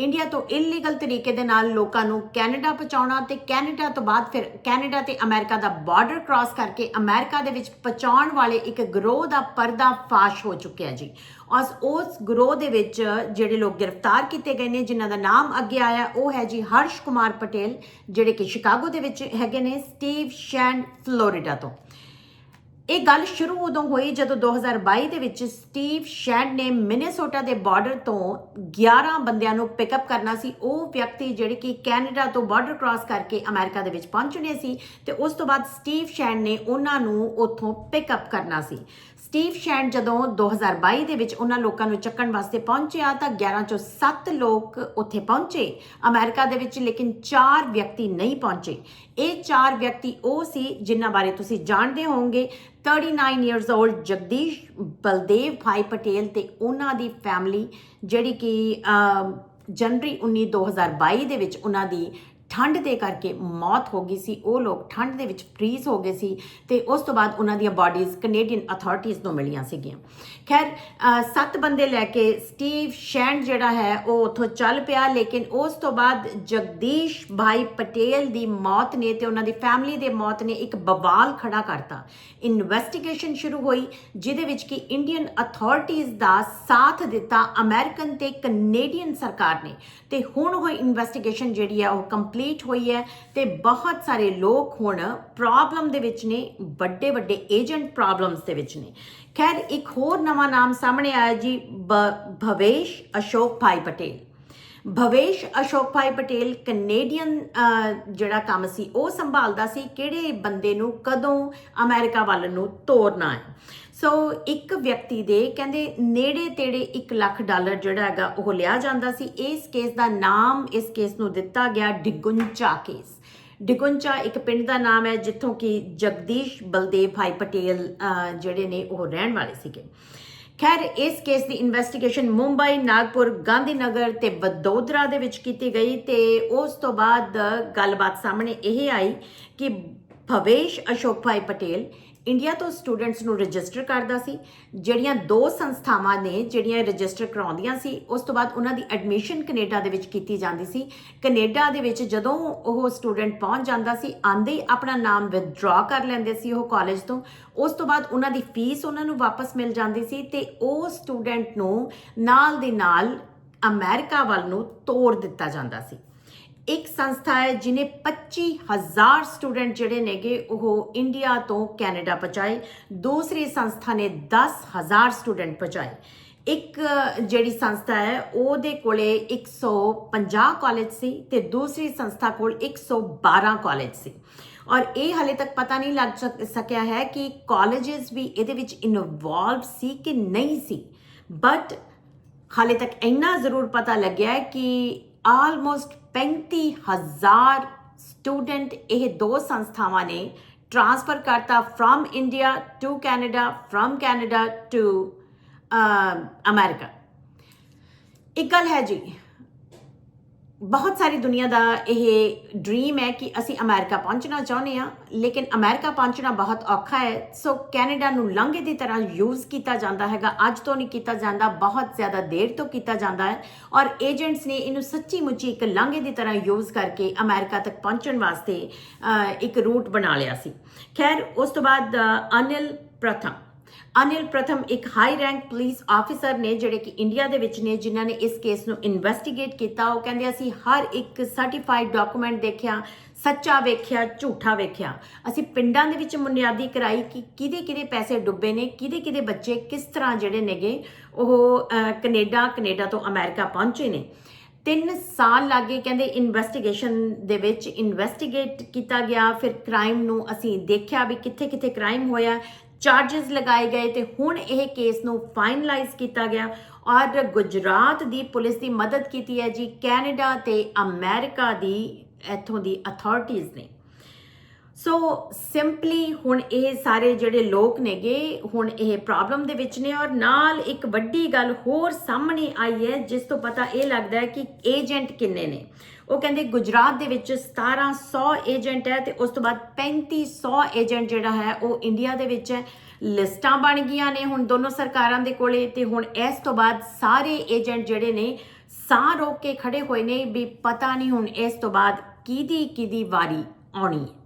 India ਤੋਂ illegal ਤਰੀਕੇ ਦੇ ਨਾਲ ਲੋਕਾਂ ਨੂੰ ਕੈਨੇਡਾ ਪਹੁੰਚਾਉਣਾ ਤੇ ਕੈਨੇਡਾ ਤੋਂ ਬਾਅਦ ਫਿਰ ਕੈਨੇਡਾ ਤੇ ਅਮਰੀਕਾ ਦਾ ਬਾਰਡਰ ਕ੍ਰਾਸ ਕਰਕੇ ਅਮਰੀਕਾ ਦੇ ਵਿੱਚ ਪਹੁੰਚਾਉਣ ਵਾਲੇ ਇੱਕ ਗਰੋਹ ਦਾ ਪਰਦਾ ਫਾਸ਼ ਹੋ ਚੁੱਕਿਆ ਜੀ। ਔਰ ਉਸ ਗਰੋਹ ਦੇ ਵਿੱਚ ਜਿਹੜੇ ਲੋਕ ਗ੍ਰਿਫਤਾਰ ਕੀਤੇ ਗਏ ਨੇ, ਜਿਨ੍ਹਾਂ ਦਾ ਨਾਮ ਅੱਗੇ ਆਇਆ, ਉਹ ਹੈ ਜੀ ਹਰਸ਼ ਕੁਮਾਰ ਪਟੇਲ, ਜਿਹੜੇ ਕਿ ਸ਼ਿਕਾਗੋ ਦੇ ਵਿੱਚ ਹੈਗੇ ਨੇ, ਸਟੀਵ ਸ਼ੈਨ ਫਲੋਰੀਡਾ ਤੋਂ। ਇਹ ਗੱਲ ਸ਼ੁਰੂ ਉਦੋਂ ਹੋਈ ਜਦੋਂ 2022 ਦੇ ਵਿੱਚ ਸਟੀਵ ਸ਼ੈਡ ਨੇ ਮਿਨੇਸੋਟਾ ਦੇ ਬਾਰਡਰ ਤੋਂ 11 ਬੰਦਿਆਂ ਨੂੰ ਪਿਕਅਪ ਕਰਨਾ ਸੀ। ਉਹ ਵਿਅਕਤੀ ਜਿਹੜੇ ਕਿ ਕੈਨੇਡਾ ਤੋਂ ਬਾਰਡਰ ਕ੍ਰਾਸ ਕਰਕੇ ਅਮਰੀਕਾ ਦੇ ਵਿੱਚ ਪਹੁੰਚਣੇ ਸੀ ਤੇ ਉਸ ਤੋਂ ਬਾਅਦ ਸਟੀਵ ਸ਼ੈਡ ਨੇ ਉਹਨਾਂ ਨੂੰ ਉੱਥੋਂ ਪਿਕਅਪ ਕਰਨਾ ਸੀ। ਸਟੀਵ ਸ਼ੈਡ ਜਦੋਂ 2022 ਦੇ ਵਿੱਚ ਉਹਨਾਂ ਲੋਕਾਂ ਨੂੰ ਚੱਕਣ ਵਾਸਤੇ ਪਹੁੰਚਿਆ ਤਾਂ 11 ਚੋਂ 7 ਲੋਕ ਉੱਥੇ ਪਹੁੰਚੇ। ਅਮਰੀਕਾ ਦੇ ਵਿੱਚ ਲੇਕਿਨ 4 ਵਿਅਕਤੀ ਨਹੀਂ ਪਹੁੰਚੇ। ਇਹ 4 ਵਿਅਕਤੀ ਉਹ ਸੀ ਜਿਨ੍ਹਾਂ ਬਾਰੇ ਤੁਸੀਂ ਜਾਣਦੇ ਹੋਵੋਗੇ। 39 ਇਅਰਸ 올ਡ ਜਗਦੀਸ਼ ਬਲਦੇਵ ਭਾਈ ਪਟੇਲ ਤੇ ਉਹਨਾਂ ਦੀ ਫੈਮਿਲੀ ਜਿਹੜੀ ਕਿ ਅਮ, ਜਨਵਰੀ 19 2022 ਦੇ ਵਿੱਚ ਉਹਨਾਂ ਦੀ ਠੰਡ ਦੇ ਕਰਕੇ ਮੌਤ ਹੋ ਗਈ ਸੀ, ਉਹ ਲੋਕ ਠੰਡ ਦੇ ਵਿੱਚ ਫ੍ਰੀਜ਼ ਹੋ ਗਏ ਸੀ ਤੇ ਉਸ ਤੋਂ ਬਾਅਦ ਉਹਨਾਂ ਦੀਆਂ ਬਾਡੀਜ਼ ਕੈਨੇਡੀਅਨ ਅਥਾਰਟੀਆਂ ਨੂੰ ਮਿਲੀਆਂ ਸੀਗੀਆਂ। ਖੈਰ ਸੱਤ ਬੰਦੇ ਲੈ ਕੇ ਸਟੀਵ ਸ਼ੈਂਡ ਜਿਹੜਾ ਹੈ, ਉਹ ਉੱਥੋਂ ਚੱਲ ਪਿਆ, ਲੇਕਿਨ ਉਸ ਤੋਂ ਬਾਅਦ ਜਗਦੀਸ਼ ਭਾਈ ਪਟੇਲ ਦੀ ਮੌਤ ਨੇ ਤੇ ਉਹਨਾਂ ਦੀ ਫੈਮਿਲੀ ਦੇ ਮੌਤ ਨੇ ਇੱਕ ਬਵਾਲ ਖੜਾ ਕਰਤਾ। ਇਨਵੈਸਟੀਗੇਸ਼ਨ ਸ਼ੁਰੂ ਹੋਈ, ਜਿਹਦੇ ਵਿੱਚ ਕਿ ਇੰਡੀਅਨ ਅਥਾਰਟੀਆਂ ਦਾ ਸਾਥ ਦਿੱਤਾ ਅਮਰੀਕਨ ਤੇ ਕੈਨੇਡੀਅਨ ਸਰਕਾਰ ਨੇ। ਤੇ ਹੁਣ ਹੋਈ ਇਨਵੈਸਟੀਗੇਸ਼ਨ ਜਿਹੜੀ ਹੈ ਉਹ ਕੰਪਲੀਟ ਹੋਈ ਹੈ ਤੇ ਬਹੁਤ ਸਾਰੇ ਲੋਕ ਹੁਣ ਪ੍ਰੋਬਲਮ ਦੇ ਵਿੱਚ ਨੇ, ਵੱਡੇ ਵੱਡੇ ਏਜੰਟ ਪ੍ਰੋਬਲਮਸ ਦੇ ਵਿੱਚ ਨੇ। ਖੈਰ, ਇੱਕ ਹੋਰ ਨਵਾਂ ਨਾਮ ਸਾਹਮਣੇ ਆਇਆ ਜੀ ਭਵੇਸ਼ ਅਸ਼ੋਕ ਭਾਈ ਪਟੇਲ। ਭਵੇਸ਼ ਅਸ਼ੋਕ ਭਾਈ ਪਟੇਲ ਕੈਨੇਡੀਅਨ ਜਿਹੜਾ ਕੰਮ ਸੀ, ਉਹ ਸੰਭਾਲਦਾ ਸੀ ਕਿਹੜੇ ਬੰਦੇ ਨੂੰ, ਕਦੋਂ ਅਮਰੀਕਾ ਵੱਲ ਨੂੰ ਤੋਰਨਾ ਹੈ। ਸੋ ਇੱਕ ਵਿਅਕਤੀ ਦੇ ਕਹਿੰਦੇ ਨੇੜੇ ਤੇੜੇ 1 ਲੱਖ ਡਾਲਰ ਜਿਹੜਾ ਹੈਗਾ ਉਹ ਲਿਆ ਜਾਂਦਾ ਸੀ। ਇਸ ਕੇਸ ਦਾ ਨਾਮ ਇਸ ਕੇਸ ਨੂੰ ਦਿੱਤਾ ਗਿਆ ਡਿਗੁੰਚਾ ਕੇਸ ਡਿਗੁੰਚਾ ਇੱਕ ਪਿੰਡ ਦਾ ਨਾਮ ਹੈ ਜਿੱਥੋਂ ਕਿ ਜਗਦੀਸ਼ ਬਲਦੇਵ ਭਾਈ ਪਟੇਲ ਜਿਹੜੇ ਨੇ ਉਹ ਰਹਿਣ ਵਾਲੇ ਸੀਗੇ। ਖੈਰ, ਇਸ ਕੇਸ ਦੀ ਇਨਵੈਸਟੀਗੇਸ਼ਨ ਮੁੰਬਈ, ਨਾਗਪੁਰ, ਗਾਂਧੀਨਗਰ ਤੇ ਵਡੋਦਰਾ ਦੇ ਵਿੱਚ ਕੀਤੀ ਗਈ ਤੇ ਉਸ ਤੋਂ ਬਾਅਦ ਗੱਲਬਾਤ ਸਾਹਮਣੇ ਇਹ ਆਈ ਕਿ ਭਵੇਸ਼ ਅਸ਼ੋਕ ਭਾਈ ਪਟੇਲ ਇੰਡੀਆ ਤੋਂ ਸਟੂਡੈਂਟਸ ਨੂੰ ਰਜਿਸਟਰ ਕਰਦਾ ਸੀ। ਜਿਹੜੀਆਂ ਦੋ ਸੰਸਥਾਵਾਂ ਨੇ, ਜਿਹੜੀਆਂ ਰਜਿਸਟਰ ਕਰਾਉਂਦੀਆਂ ਸੀ, ਉਸ ਤੋਂ ਬਾਅਦ ਉਹਨਾਂ ਦੀ ਐਡਮਿਸ਼ਨ ਕੈਨੇਡਾ ਦੇ ਵਿੱਚ ਕੀਤੀ ਜਾਂਦੀ ਸੀ। ਕੈਨੇਡਾ ਦੇ ਵਿੱਚ ਜਦੋਂ ਉਹ ਸਟੂਡੈਂਟ ਪਹੁੰਚ ਜਾਂਦਾ ਸੀ, ਆਂਦੇ ਹੀ ਆਪਣਾ ਨਾਮ ਵਿਥਡਰਾ ਕਰ ਲੈਂਦੇ ਸੀ ਉਹ ਕਾਲਜ ਤੋਂ। ਉਸ ਤੋਂ ਬਾਅਦ ਉਹਨਾਂ ਦੀ ਫੀਸ ਉਹਨਾਂ ਨੂੰ ਵਾਪਸ ਮਿਲ ਜਾਂਦੀ ਸੀ ਤੇ ਉਹ ਸਟੂਡੈਂਟ ਨੂੰ ਨਾਲ ਦੇ ਨਾਲ ਅਮਰੀਕਾ ਵੱਲ ਨੂੰ ਤੋਰ ਦਿੱਤਾ ਜਾਂਦਾ ਸੀ। ਇੱਕ ਸੰਸਥਾ ਹੈ ਜਿਨੇ 25000 ਸਟੂਡੈਂਟ ਜਿਹੜੇ ਨੇਗੇ, ਉਹ ਇੰਡੀਆ ਤੋਂ ਕੈਨੇਡਾ ਪਹੁੰਚਾਏ। ਦੂਸਰੀ ਸੰਸਥਾ ਨੇ 10000 ਸਟੂਡੈਂਟ ਪਹੁੰਚਾਏ। ਇੱਕ ਜਿਹੜੀ ਸੰਸਥਾ ਹੈ, ਉਹਦੇ ਕੋਲੇ 150 ਕਾਲਜ ਸੀ ਤੇ ਦੂਸਰੀ ਸੰਸਥਾ ਕੋਲ 112 ਕਾਲਜ ਸੀ। ਔਰ ਇਹ ਹਾਲੇ ਤੱਕ ਪਤਾ ਨਹੀਂ ਲੱਗ ਸਕ- ਸਕਿਆ ਹੈ ਕਿ ਕਾਲਜਸ ਵੀ ਇਹਦੇ ਵਿੱਚ ਇਨਵੋਲਵ ਸੀ ਕਿ ਨਹੀਂ ਸੀ। ਬਟ ਹਾਲੇ ਤੱਕ ਇੰਨਾ ਜ਼ਰੂਰ ਪਤਾ ਲੱਗਿਆ ਹੈ ਕਿ ਆਲਮੋਸਟ 35000 ਸਟੂਡੈਂਟ ਇਹ ਦੋ ਸੰਸਥਾਵਾਂ ਨੇ ਟ੍ਰਾਂਸਫਰ ਕਰਤਾ from India to Canada from Canada to America ਇੱਕ ਗੱਲ ਹੈ ਜੀ ਬਹੁਤ ਸਾਰੀ ਦੁਨੀਆ ਦਾ ਇਹ ਡ੍ਰੀਮ ਹੈ ਕਿ ਅਸੀਂ ਅਮਰੀਕਾ ਪਹੁੰਚਣਾ ਚਾਹੁੰਦੇ ਹਾਂ, ਲੇਕਿਨ ਅਮਰੀਕਾ ਪਹੁੰਚਣਾ ਬਹੁਤ ਔਖਾ ਹੈ। ਸੋ ਕੈਨੇਡਾ ਨੂੰ ਲਾਂਘੇ ਦੀ ਤਰ੍ਹਾਂ ਯੂਜ਼ ਕੀਤਾ ਜਾਂਦਾ ਹੈਗਾ। ਅੱਜ ਤੋਂ ਨਹੀਂ ਕੀਤਾ ਜਾਂਦਾ, ਬਹੁਤ ਜ਼ਿਆਦਾ ਦੇਰ ਤੋਂ ਕੀਤਾ ਜਾਂਦਾ ਹੈ। ਔਰ ਏਜੰਟਸ ਨੇ ਇਹਨੂੰ ਸੱਚੀ ਮੁੱਚੀ ਇੱਕ ਲਾਂਘੇ ਦੀ ਤਰ੍ਹਾਂ ਯੂਜ਼ ਕਰਕੇ ਅਮਰੀਕਾ ਤੱਕ ਪਹੁੰਚਣ ਵਾਸਤੇ ਇੱਕ ਰੂਟ ਬਣਾ ਲਿਆ ਸੀ। ਖੈਰ, ਉਸ ਤੋਂ ਬਾਅਦ ਅਨਿਲ ਪ੍ਰਥਮ। ਅਨਿਲ ਪ੍ਰਥਮ ਇੱਕ ਹਾਈ ਰੈਂਕ ਪੁਲਿਸ ਆਫੀਸਰ ਨੇ ਜਿਹੜੇ ਕਿ ਇੰਡੀਆ ਦੇ ਵਿੱਚ ਨੇ ਜਿਨ੍ਹਾਂ ਨੇ ਇਸ ਕੇਸ ਨੂੰ ਇਨਵੈਸਟੀਗੇਟ ਕੀਤਾ। ਉਹ ਕਹਿੰਦੇ ਅਸੀਂ ਹਰ ਇੱਕ ਸਰਟੀਫਾਈਡ ਡਾਕੂਮੈਂਟ ਦੇਖਿਆ ਸੱਚਾ ਵੇਖਿਆ ਝੂਠਾ ਵੇਖਿਆ। ਅਸੀਂ ਪਿੰਡਾਂ ਦੇ ਵਿੱਚ ਮੁਨਿਆਦੀ ਕਰਾਈ ਕਿ ਕਿਹਦੇ ਕਿਹਦੇ ਪੈਸੇ ਡੁੱਬੇ ਨੇ ਕਿਹਦੇ ਕਿਹਦੇ ਬੱਚੇ ਕਿਸ ਤਰ੍ਹਾਂ ਜਿਹੜੇ ਨੇਗੇ ਉਹ ਅਹ, ਕੈਨੇਡਾ ਕੈਨੇਡਾ ਤੋਂ ਅਮਰੀਕਾ ਪਹੁੰਚੇ ਨੇ। 3 ਸਾਲ ਲੱਗੇ ਕਹਿੰਦੇ ਇਨਵੈਸਟੀਗੇਸ਼ਨ ਦੇ ਵਿੱਚ ਇਨਵੈਸਟੀਗੇਟ ਕੀਤਾ ਗਿਆ। ਫਿਰ ਕ੍ਰਾਈਮ ਨੂੰ ਅਸੀਂ ਦੇਖਿਆ ਵੀ ਕਿੱਥੇ ਕਿੱਥੇ ਕ੍ਰਾਈਮ ਹੋਇਆ। ਚਾਰजेस ਲਗਾਏ ਗਏ ਤੇ ਹੁਣ ਇਹ ਕੇਸ ਨੂੰ ਫਾਈਨਲਾਈਜ਼ ਕੀਤਾ ਗਿਆ। ਔਰ ਗੁਜਰਾਤ ਦੀ ਪੁਲਿਸ ਦੀ ਮਦਦ ਕੀਤੀ ਹੈ ਜੀ, ਕੈਨੇਡਾ ਤੇ ਅਮਰੀਕਾ ਦੀ, ਇੱਥੋਂ ਦੀ ਅਥਾਰਟੀਆਂ ਨੇ। ਸੋ ਸਿੰਪਲੀ ਹੁਣ ਇਹ ਸਾਰੇ ਜਿਹੜੇ ਲੋਕ ਨੇਗੇ, ਹੁਣ ਇਹ ਪ੍ਰੋਬਲਮ ਦੇ ਵਿੱਚ ਨੇ ਔਰ ਨਾਲ ਇੱਕ ਵੱਡੀ ਗੱਲ ਹੋਰ ਸਾਹਮਣੇ ਆਈ ਹੈ, ਜਿਸ ਤੋਂ ਪਤਾ ਇਹ ਲੱਗਦਾ ਹੈ ਕਿ ਏਜੰਟ ਕਿੰਨੇ ਨੇ। ਉਹ ਕਹਿੰਦੇ ਗੁਜਰਾਤ ਦੇ ਵਿੱਚ 1700 ਏਜੰਟ ਹੈ ਤੇ ਉਸ ਤੋਂ ਬਾਅਦ 3500 ਏਜੰਟ ਜਿਹੜਾ ਹੈ ਉਹ ਇੰਡੀਆ ਦੇ ਵਿੱਚ ਹੈ। ਲਿਸਟਾਂ ਬਣ ਗਈਆਂ ਨੇ ਹੁਣ ਦੋਨੋਂ ਸਰਕਾਰਾਂ ਦੇ ਕੋਲੇ ਤੇ ਹੁਣ ਇਸ ਤੋਂ ਬਾਅਦ ਸਾਰੇ ਏਜੰਟ ਜਿਹੜੇ ਨੇ ਸਾਹ ਰੋਕ ਕੇ ਖੜੇ ਹੋਏ ਨੇ ਵੀ ਪਤਾ ਨਹੀਂ ਹੁਣ ਇਸ ਤੋਂ ਬਾਅਦ ਕਿਹਦੀ ਕਿਹਦੀ ਵਾਰੀ ਆਉਣੀ ਹੈ।